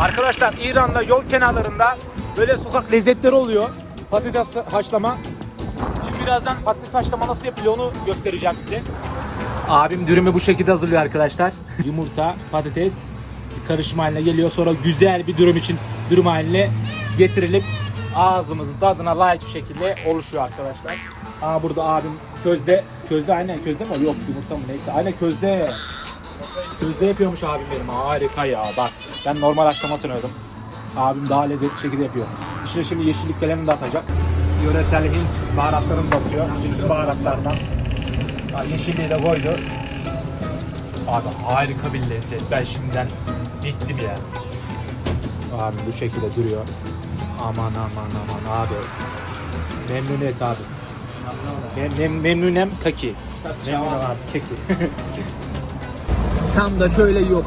Arkadaşlar İran'da yol kenarlarında böyle sokak lezzetleri oluyor. Patates haşlama. Şimdi birazdan patates haşlama nasıl yapılıyor onu göstereceğim size. Abim dürümü bu şekilde hazırlıyor arkadaşlar. Yumurta, patates bir karışım haline geliyor. Sonra güzel bir dürüm için dürüm haline getirilip ağzımızın tadına layık bir şekilde oluşuyor arkadaşlar. Aa burada abim közde, közde aynen közde mi? Yok yumurta mı neyse. Aynen közde. Közde yapıyormuş abim benim. Harika ya bak. Ben normal haşlama sanıyordum. Abim daha lezzetli şekilde yapıyor. İçine şimdi yeşillik kalemini de atacak. Yöresel Hint baharatlarını da atıyor. Bütün baharatlardan. Ha, yeşilliği de koydu. Abi harika bir lezzet. Ben şimdiden bittim ya. Abi bu şekilde duruyor. Aman aman aman abi. Memnuniyet abi. Mem mem memnunem kaki. Memnunum abi keki. Tam da şöyle yok.